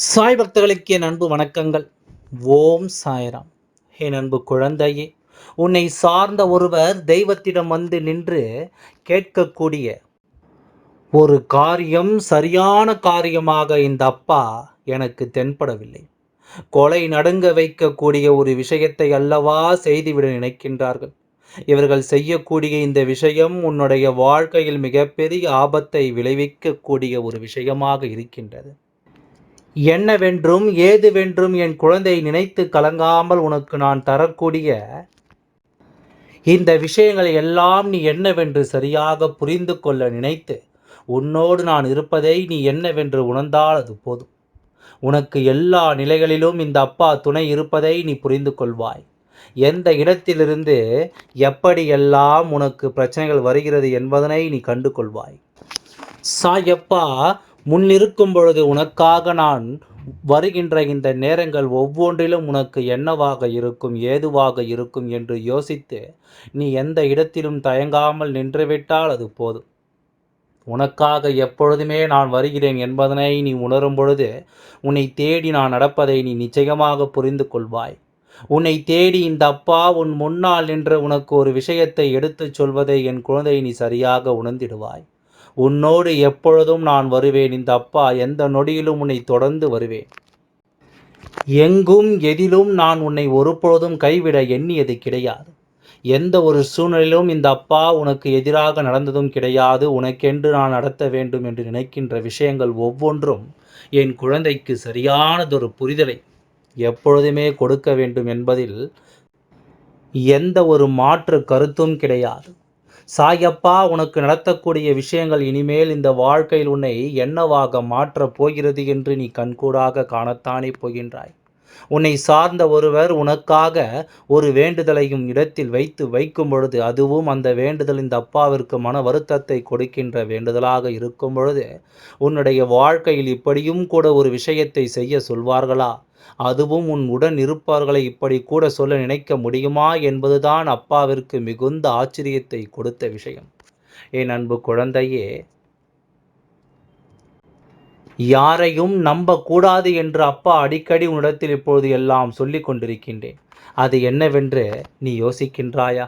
சாய் பக்தர்களுக்கு என் அன்பு வணக்கங்கள். ஓம் சாய்ராம். என் அன்பு குழந்தையே உன்னை சார்ந்த ஒருவர் தெய்வத்திடம் வந்து நின்று கேட்கக்கூடிய ஒரு காரியம் சரியான காரியமாக இந்த அப்பா எனக்கு தென்படவில்லை. கொலை நடுங்க வைக்கக்கூடிய ஒரு விஷயத்தை அல்லவா செய்துவிட நினைக்கின்றார்கள். இவர்கள் செய்யக்கூடிய இந்த விஷயம் உன்னுடைய வாழ்க்கையில் மிகப்பெரிய ஆபத்தை விளைவிக்கக்கூடிய ஒரு விஷயமாக இருக்கின்றது. என்னவென்றும் ஏதுவென்றும் என் குழந்தை நினைத்து கலங்காமல் உனக்கு நான் தரக்கூடிய இந்த விஷயங்களை எல்லாம் நீ என்னவென்று சரியாக புரிந்து கொள்ள நினைத்து உன்னோடு நான் இருப்பதை நீ என்னவென்று உணர்ந்தால் அது போதும். உனக்கு எல்லா நிலைகளிலும் இந்த அப்பா துணை இருப்பதை நீ புரிந்து கொள்வாய். எந்த இடத்திலிருந்து எப்படியெல்லாம் உனக்கு பிரச்சனைகள் வருகிறது என்பதனை நீ கண்டு கொள்வாய் சாயப்பா முன்னிருக்கும் பொழுது உனக்காக நான் வருகின்ற இந்த நேரங்கள் ஒவ்வொன்றிலும் உனக்கு என்னவாக இருக்கும் ஏதுவாக இருக்கும் என்று யோசித்து நீ எந்த இடத்திலும் தயங்காமல் நின்றுவிட்டால் அது போதும். உனக்காக எப்பொழுதுமே நான் வருகிறேன் என்பதனை நீ உணரும் பொழுது உன்னை தேடி நான் நடப்பதை நீ நிச்சயமாக புரிந்து கொள்வாய். உன்னை தேடி இந்த அப்பா உன் முன்னால் நின்று உனக்கு ஒரு விஷயத்தை எடுத்துச் சொல்வதை என் குழந்தை நீ சரியாக உணர்ந்திடுவாய். உன்னோடு எப்பொழுதும் நான் வருவேன். இந்த அப்பா எந்த நொடியிலும் உன்னை தொடர்ந்து வருவேன். எங்கும் எதிலும் நான் உன்னை ஒருபொழுதும் கைவிட எண்ணியது கிடையாது. எந்த ஒரு சூழ்நிலையிலும் இந்த அப்பா உனக்கு எதிராக நடந்ததும் கிடையாது. உனக்கென்று நான் நடத்த வேண்டும் என்று நினைக்கின்ற விஷயங்கள் ஒவ்வொன்றும் என் குழந்தைக்கு சரியானதொரு புரிதலை எப்பொழுதுமே கொடுக்க வேண்டும் என்பதில் எந்த ஒரு மாற்று கருத்தும் கிடையாது. சாயப்பா உனக்கு நடத்தக்கூடிய விஷயங்கள் இனிமேல் இந்த வாழ்க்கையில் உன்னை என்னவாக மாற்றப் போகிறது என்று நீ கண்கூடாக காணத்தானே போகின்றாய். உன்னை சார்ந்த ஒருவர் உனக்காக ஒரு வேண்டுதலையும் இடத்தில் வைத்து வைக்கும் பொழுது அதுவும் அந்த வேண்டுதல் இந்த அப்பாவிற்கு மன வருத்தத்தை கொடுக்கின்ற வேண்டுதலாக இருக்கும் பொழுது உன்னுடைய வாழ்க்கையில் இப்படியும் கூட ஒரு விஷயத்தை செய்ய சொல்வார்களா? அதுவும் உன் உடன் இருப்பவர்களை இப்படி கூட சொல்ல நினைக்க முடியுமா என்பதுதான் அப்பாவிற்கு மிகுந்த ஆச்சரியத்தை கொடுத்த விஷயம். என் அன்பு குழந்தையே யாரையும் நம்பக்கூடாது என்று அப்பா அடிக்கடி உன்னிடத்தில் இப்பொழுது எல்லாம் சொல்லிக் கொண்டிருக்கின்றேன். அது என்னவென்று நீ யோசிக்கின்றாயா?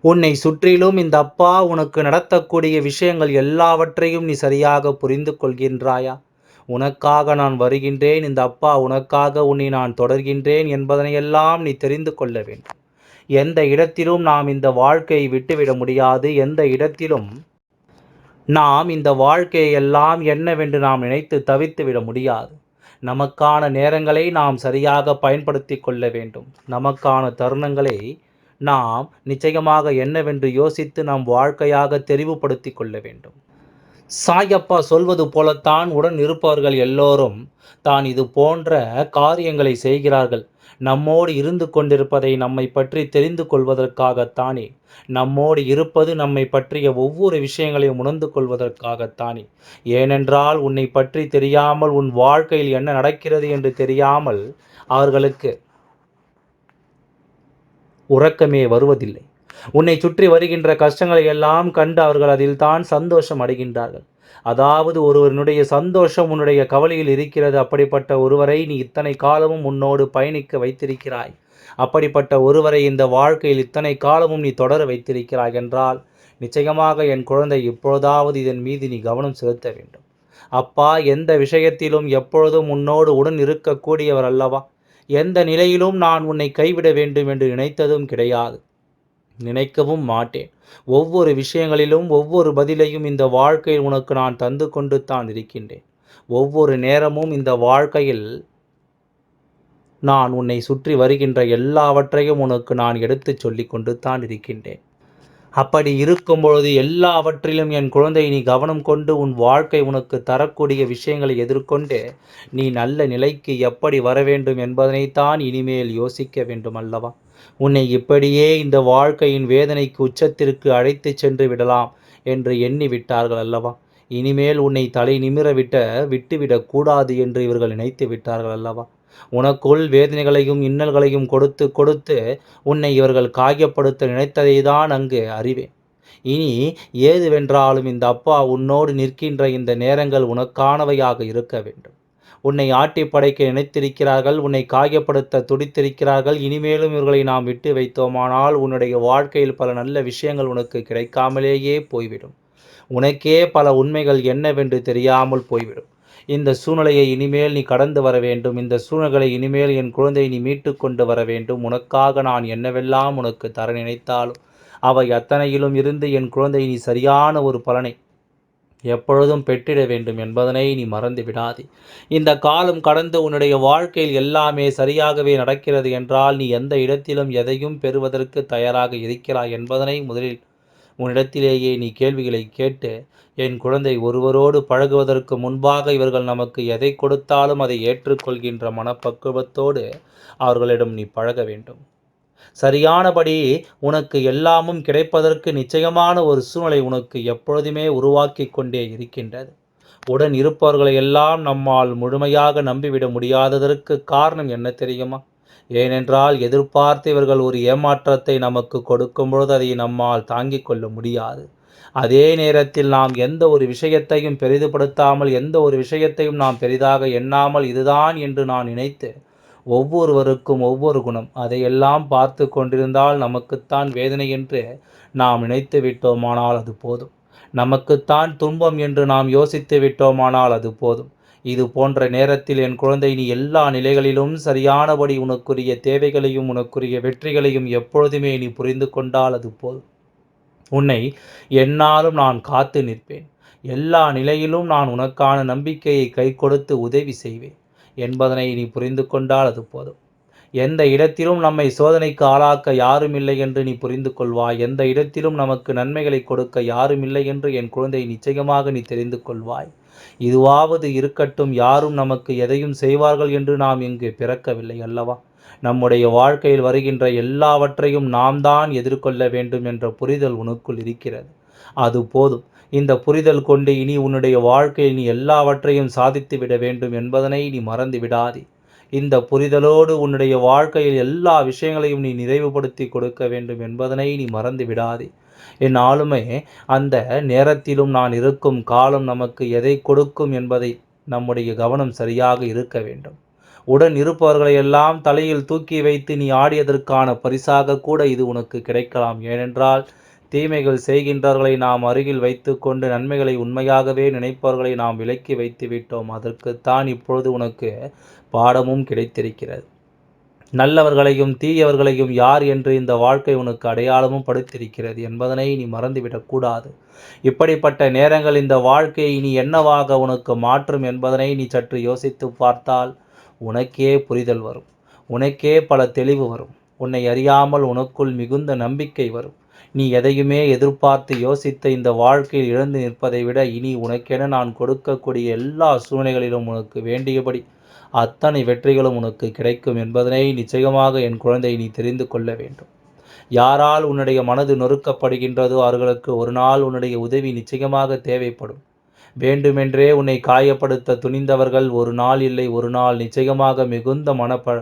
உன்னை சுற்றிலும் இந்த அப்பா உனக்கு நடத்தக்கூடிய விஷயங்கள் எல்லாவற்றையும் நீ சரியாக புரிந்து கொள்கின்றாயா? உனக்காக நான் வருகின்றேன் இந்த அப்பா உனக்காக உன்னை நான் தொடர்கின்றேன் என்பதனையெல்லாம் நீ தெரிந்து கொள்ள வேண்டும். எந்த இடத்திலும் நாம் இந்த வாழ்க்கையை விட்டுவிட முடியாது எந்த இடத்திலும் நாம் இந்த வாழ்க்கையை எல்லாம் என்னவென்று நாம் நினைத்து தவித்து விட முடியாது. நமக்கான நேரங்களை நாம் சரியாக பயன்படுத்தி கொள்ள வேண்டும். நமக்கான தருணங்களை நாம் நிச்சயமாக என்னவென்று யோசித்து நாம் வாழ்க்கையாக தெரிவுபடுத்தி கொள்ள வேண்டும். சாயப்பா சொல்வது போலத்தான் உடன் இருப்பவர்கள் எல்லோரும் தான் இது போன்ற காரியங்களை செய்கிறார்கள். நம்மோடு இருந்து கொண்டிருப்பதை நம்மை பற்றி தெரிந்து கொள்வதற்காகத்தானே. நம்மோடு இருப்பது நம்மை பற்றிய ஒவ்வொரு விஷயங்களையும் உணர்ந்து கொள்வதற்காகத்தானே. ஏனென்றால் உன்னை பற்றி தெரியாமல் உன் வாழ்க்கையில் என்ன நடக்கிறது என்று தெரியாமல் அவர்களுக்கு உறக்கமே வருவதில்லை. உன்னை சுற்றி வருகின்ற கஷ்டங்களை எல்லாம் கண்டு அவர்கள் அதில் தான் சந்தோஷம் அடைகின்றார்கள். அதாவது ஒருவனுடைய சந்தோஷம் உன்னுடைய கவலையில் இருக்கிறது. அப்படிப்பட்ட ஒருவரை நீ இத்தனை காலமும் உன்னோடு பயணிக்க வைத்திருக்கிறாய். அப்படிப்பட்ட ஒருவரை இந்த வாழ்க்கையில் இத்தனை காலமும் நீ தொடர வைத்திருக்கிறாய் என்றால் நிச்சயமாக என் குழந்தை இப்பொழுதாவது இதன் மீது நீ கவனம் செலுத்த வேண்டும். அப்பா எந்த விஷயத்திலும் எப்பொழுதும் உன்னோடு உடன் இருக்கக்கூடியவர் அல்லவா? எந்த நிலையிலும் நான் உன்னை கைவிட வேண்டும் என்று நினைத்ததும் கிடையாது. நினைக்கவும் மாட்டேன். ஒவ்வொரு விஷயங்களிலும் ஒவ்வொரு பதிலையும் இந்த வாழ்க்கையில் உனக்கு நான் தந்து கொண்டு தான் இருக்கின்றேன். ஒவ்வொரு நேரமும் இந்த வாழ்க்கையில் நான் உன்னை சுற்றி வருகின்ற எல்லாவற்றையும் உனக்கு நான் எடுத்துச் சொல்லி கொண்டு தான் இருக்கின்றேன். அப்படி இருக்கும் பொழுது எல்லாவற்றிலும் என் குழந்தை நீ கவனம் கொண்டு உன் வாழ்க்கை உனக்கு தரக்கூடிய விஷயங்களை எதிர்கொண்டு நீ நல்ல நிலைக்கு எப்படி வர வேண்டும் என்பதனைத்தான் இனிமேல் யோசிக்க வேண்டும் அல்லவா? உன்னை இப்படியே இந்த வாழ்க்கையின் வேதனைக்கு உச்சத்திற்கு அழைத்துச் சென்று விடலாம் என்று எண்ணி விட்டார்கள் அல்லவா? இனிமேல் உன்னை தலை நிமிரவிட்ட விட்டுவிடக்கூடாது விட்டுவிடக் கூடாது என்று இவர்கள் நினைத்து விட்டார்கள் அல்லவா? உனக்குள் வேதனைகளையும் இன்னல்களையும் கொடுத்து கொடுத்து உன்னை இவர்கள் காயப்படுத்த நினைத்ததை தான் அங்கு அறிவேன். இனி ஏதுவென்றாலும் இந்த அப்பா உன்னோடு நிற்கின்ற இந்த நேரங்கள் உனக்கானவையாக இருக்க வேண்டும். உன்னை ஆட்டி படைக்க நினைத்திருக்கிறார்கள் உன்னை காயப்படுத்த துடித்திருக்கிறார்கள் இனிமேலும் இவர்களை நாம் விட்டு வைத்தோமானால் உன்னுடைய வாழ்க்கையில் பல நல்ல விஷயங்கள் உனக்கு கிடைக்காமலேயே போய்விடும். உனக்கே பல உண்மைகள் என்னவென்று தெரியாமல் போய்விடும். இந்த சூழ்நிலையை இனிமேல் நீ கடந்து வர வேண்டும். இந்த சூழ்நிலை இனிமேல் என் குழந்தை நீ மீட்டு கொண்டு வர வேண்டும். உனக்காக நான் என்னவெல்லாம் உனக்கு தர நினைத்தாலும் அவை அத்தனையிலும் இருந்து என் குழந்தை நீ சரியான ஒரு பலனை எப்பொழுதும் பெற்றிட வேண்டும் என்பதனை நீ மறந்து விடாதே. இந்த காலம் கடந்து உன்னுடைய வாழ்க்கையில் எல்லாமே சரியாகவே நடக்கிறது என்றால் நீ எந்த இடத்திலும் எதையும் பெறுவதற்கு தயாராக இருக்கிறாய் என்பதனை முதலில் உன்னிடத்திலேயே நீ கேள்விகளை கேட்டு என் குழந்தை ஒருவரோடு பழகுவதற்கு முன்பாக இவர்கள் நமக்கு எதை கொடுத்தாலும் அதை ஏற்றுக்கொள்கின்ற மனப்பக்குவத்தோடு அவர்களிடம் நீ பழக வேண்டும். சரியானபடி உனக்கு எல்லாமும் கிடைப்பதற்கு நிச்சயமான ஒரு சூழ்நிலை உனக்கு எப்பொழுதுமே உருவாக்கி கொண்டே இருக்கின்றது. உடன் இருப்பவர்களை எல்லாம் நம்மால் முழுமையாக நம்பிவிட முடியாததற்கு காரணம் என்ன தெரியுமா? ஏனென்றால் எதிர்பார்த்து இவர்கள் ஒரு ஏமாற்றத்தை நமக்கு கொடுக்கும் பொழுது அதை நம்மால் தாங்கிக் கொள்ள முடியாது. அதே நேரத்தில் நாம் எந்த ஒரு விஷயத்தையும் பெரிதுபடுத்தாமல் எந்த ஒரு விஷயத்தையும் நாம் பெரிதாக எண்ணாமல் இதுதான் என்று நான் நினைத்து ஒவ்வொருவருக்கும் ஒவ்வொரு குணம். அதையெல்லாம் பார்த்து கொண்டிருந்தால் நமக்குத்தான் வேதனை என்று நாம் நினைத்து விட்டோமானால் அது போதும். நமக்குத்தான் துன்பம் என்று நாம் யோசித்து விட்டோமானால் அது போதும். இது போன்ற நேரத்தில் என் குழந்தை நீ எல்லா நிலைகளிலும் சரியானபடி உனக்குரிய தேவைகளையும் உனக்குரிய வெற்றிகளையும் எப்பொழுதுமே நீ புரிந்து கொண்டால் அது போதும். உன்னை என்னாலும் நான் காத்து நிற்பேன். எல்லா நிலையிலும் நான் உனக்கான நம்பிக்கையை கை கொடுத்து உதவி செய்வேன். என்பதனை நீ புரிந்து கொண்டால் அது போதும். எந்த இடத்திலும் நம்மை சோதனைக்கு ஆளாக்க யாரும் இல்லை என்று நீ புரிந்து கொள்வாய். எந்த இடத்திலும் நமக்கு நன்மைகளை கொடுக்க யாரும் இல்லை என்று என் குழந்தை நிச்சயமாக நீ தெரிந்து கொள்வாய். இதுவாவது இருக்கட்டும். யாரும் நமக்கு எதையும் செய்வார்கள் என்று நாம் இங்கு பிறக்கவில்லை அல்லவா? நம்முடைய வாழ்க்கையில் வருகின்ற எல்லாவற்றையும் நாம் தான் எதிர்கொள்ள வேண்டும் என்ற புரிதல் உனக்குள் இருக்கிறது. அது போதும். இந்த புரிதல் கொண்டு இனி உன்னுடைய வாழ்க்கையில் நீ எல்லாவற்றையும் சாதித்து விட வேண்டும் என்பதனை நீ மறந்து விடாதே. இந்த புரிதலோடு உன்னுடைய வாழ்க்கையில் எல்லா விஷயங்களையும் நீ நிறைவுபடுத்தி கொடுக்க வேண்டும் என்பதனை நீ மறந்து விடாதே. என் ஆளுமை அந்த நேரத்திலும் நான் இருக்கும் காலம் நமக்கு எதை கொடுக்கும் என்பதை நம்முடைய கவனம் சரியாக இருக்க வேண்டும். உடன் இருப்பவர்களை எல்லாம் தலையில் தூக்கி வைத்து நீ ஆடியதற்கான பரிசாக கூட இது உனக்கு கிடைக்கலாம். ஏனென்றால் தீமைகள் செய்கின்றவர்களை நாம் அருகில் வைத்துக்கொண்டு நன்மைகளை உண்மையாகவே நினைப்பவர்களை நாம் விலக்கி வைத்து விட்டோம். அதற்குத்தான் இப்பொழுது உனக்கு பாடமும் கிடைத்திருக்கிறது. நல்லவர்களையும் தீயவர்களையும் யார் என்று இந்த வாழ்க்கை உனக்கு அடையாளமும் படுத்திருக்கிறது என்பதனை நீ மறந்துவிடக்கூடாது இப்படிப்பட்ட நேரங்கள் இந்த வாழ்க்கையை நீ என்னவாக உனக்கு மாற்றும் என்பதனை நீ சற்று யோசித்து பார்த்தால் உனக்கே புரிதல் வரும். உனக்கே பல தெளிவு வரும். உன்னை அறியாமல் உனக்குள் மிகுந்த நம்பிக்கை வரும். நீ எதையுமே எதிர்பார்த்து யோசித்த இந்த வாழ்க்கையில் இழந்து நிற்பதை விட இனி உனக்கென நான் கொடுக்கக்கூடிய எல்லா சூழ்நிலைகளிலும் உனக்கு வேண்டியபடி அத்தனை வெற்றிகளும் உனக்கு கிடைக்கும் என்பதனை நிச்சயமாக என் குழந்தை நீ தெரிந்து கொள்ள வேண்டும். யாரால் உன்னுடைய மனது நொறுக்கப்படுகின்றதோ அவர்களுக்கு ஒரு நாள் உன்னுடைய உதவி நிச்சயமாக தேவைப்படும். வேண்டுமென்றே உன்னை காயப்படுத்த துணிந்தவர்கள் ஒரு நாள் இல்லை ஒரு நாள் நிச்சயமாக மிகுந்த மனப்ப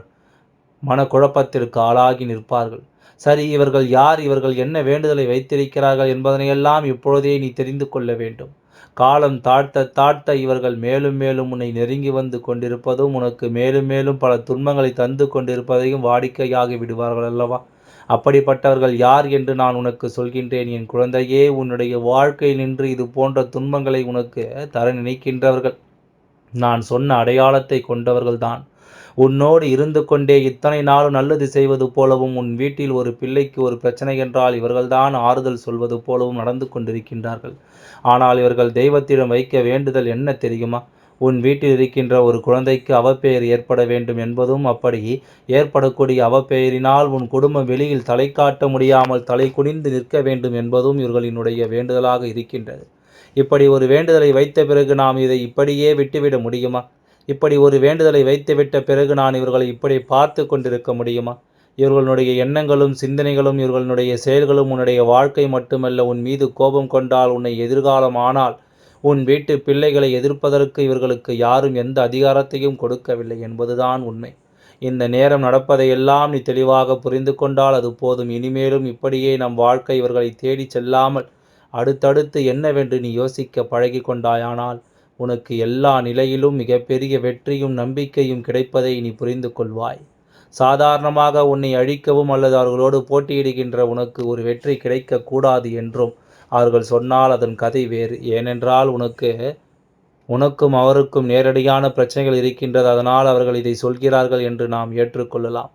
மனக்குழப்பத்திற்கு ஆளாகி நிற்பார்கள். சரி இவர்கள் யார்? இவர்கள் என்ன வேண்டுதலை வைத்திருக்கிறார்கள் என்பதனையெல்லாம் இப்பொழுதே நீ தெரிந்து கொள்ள வேண்டும். காலம் தாழ்த்த தாழ்த்த இவர்கள் மேலும் மேலும் உன்னை நெருங்கி வந்து கொண்டிருப்பதும் உனக்கு மேலும் மேலும் பல துன்பங்களை தந்து கொண்டிருப்பதையும் வாடிக்கையாகி விடுவார்கள் அல்லவா? அப்படிப்பட்டவர்கள் யார் என்று நான் உனக்கு சொல்கின்றேன். என் குழந்தையே உன்னுடைய வாழ்க்கை நின்று இது போன்ற துன்பங்களை உனக்கு தர நினைக்கின்றவர்கள். நான் சொன்ன அடையாளத்தை கொண்டவர்கள்தான். உன்னோடு இருந்து கொண்டே இத்தனை நாளும் நல்லது செய்வது போலவும் உன் வீட்டில் ஒரு பிள்ளைக்கு ஒரு பிரச்சனை என்றால் இவர்கள்தான் ஆறுதல் சொல்வது போலவும் நடந்து கொண்டிருக்கின்றார்கள். ஆனால் இவர்கள் தெய்வத்திடம் வைக்க வேண்டுதல் என்ன தெரியுமா? உன் வீட்டில் இருக்கின்ற ஒரு குழந்தைக்கு அவப்பெயர் ஏற்பட வேண்டும் என்பதும் அப்படி ஏற்படக்கூடிய அவப்பெயரினால் உன் குடும்பம் வெளியில் தலை காட்ட முடியாமல் தலை குனிந்து நிற்க வேண்டும் என்பதும் இவர்களினுடைய வேண்டுதலாக இருக்கின்றது. இப்படி ஒரு வேண்டுதலை வைத்த பிறகு நாம் இதை இப்படியே விட்டுவிட முடியுமா? இப்படி ஒரு வேண்டுதலை வைத்துவிட்ட பிறகு நான் இவர்களை இப்படி பார்த்து கொண்டிருக்க முடியுமா? இவர்களுடைய எண்ணங்களும் சிந்தனைகளும் இவர்களுடைய செயல்களும் உன்னுடைய வாழ்க்கை மட்டுமல்ல உன் மீது கோபம் கொண்டால் உன்னை எதிர்காலம் ஆனால் உன் வீட்டு பிள்ளைகளை எதிர்ப்பதற்கு இவர்களுக்கு யாரும் எந்த அதிகாரத்தையும் கொடுக்கவில்லை என்பதுதான் உண்மை. இந்த நேரம் நடப்பதையெல்லாம் நீ தெளிவாக புரிந்து கொண்டால் அது போதும். இனிமேலும் இப்படியே நம் வாழ்க்கை இவர்களை தேடி செல்லாமல் அடுத்தடுத்து என்னவென்று நீ யோசிக்க பழகி கொண்டாயானால் உனக்கு எல்லா நிலையிலும் மிகப்பெரிய வெற்றியும் நம்பிக்கையும் கிடைப்பதை நீ புரிந்து கொள்வாய். சாதாரணமாக உன்னை அழிக்கவும் அல்லது அவர்களோடு போட்டியிடுகின்ற உனக்கு ஒரு வெற்றி கிடைக்கக்கூடாது என்றும் அவர்கள் சொன்னால் அதன் கதை வேறு. ஏனென்றால் உனக்கு உனக்கும் அவருக்கும் நேரடியான பிரச்சனைகள் இருக்கின்றது. அதனால் அவர்கள் இதை சொல்கிறார்கள் என்று நாம் ஏற்றுக்கொள்ளலாம்.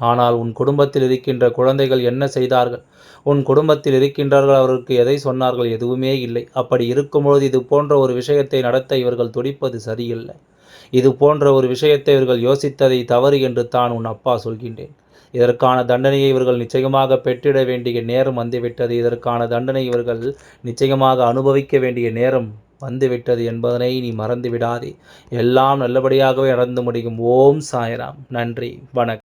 ஆனால் உன் குடும்பத்தில் இருக்கின்ற குழந்தைகள் என்ன செய்தார்கள்? உன் குடும்பத்தில் இருக்கின்றார்கள் அவருக்கு எதை சொன்னார்கள்? எதுவுமே இல்லை. அப்படி இருக்கும்பொழுது இது போன்ற ஒரு விஷயத்தை நடத்த இவர்கள் துடிப்பது சரியில்லை. இது போன்ற ஒரு விஷயத்தை இவர்கள் யோசித்ததை தவறு என்று தான் உன் அப்பா சொல்கின்றேன். இதற்கான தண்டனையை இவர்கள் நிச்சயமாக பெற்றிட வேண்டிய நேரம் வந்துவிட்டது. இதற்கான தண்டனை இவர்கள் நிச்சயமாக அனுபவிக்க வேண்டிய நேரம் வந்துவிட்டது என்பதனை நீ மறந்து விடாதே எல்லாம் நல்லபடியாகவே நடந்து முடியும். ஓம் சாய்ராம். நன்றி. வணக்கம்.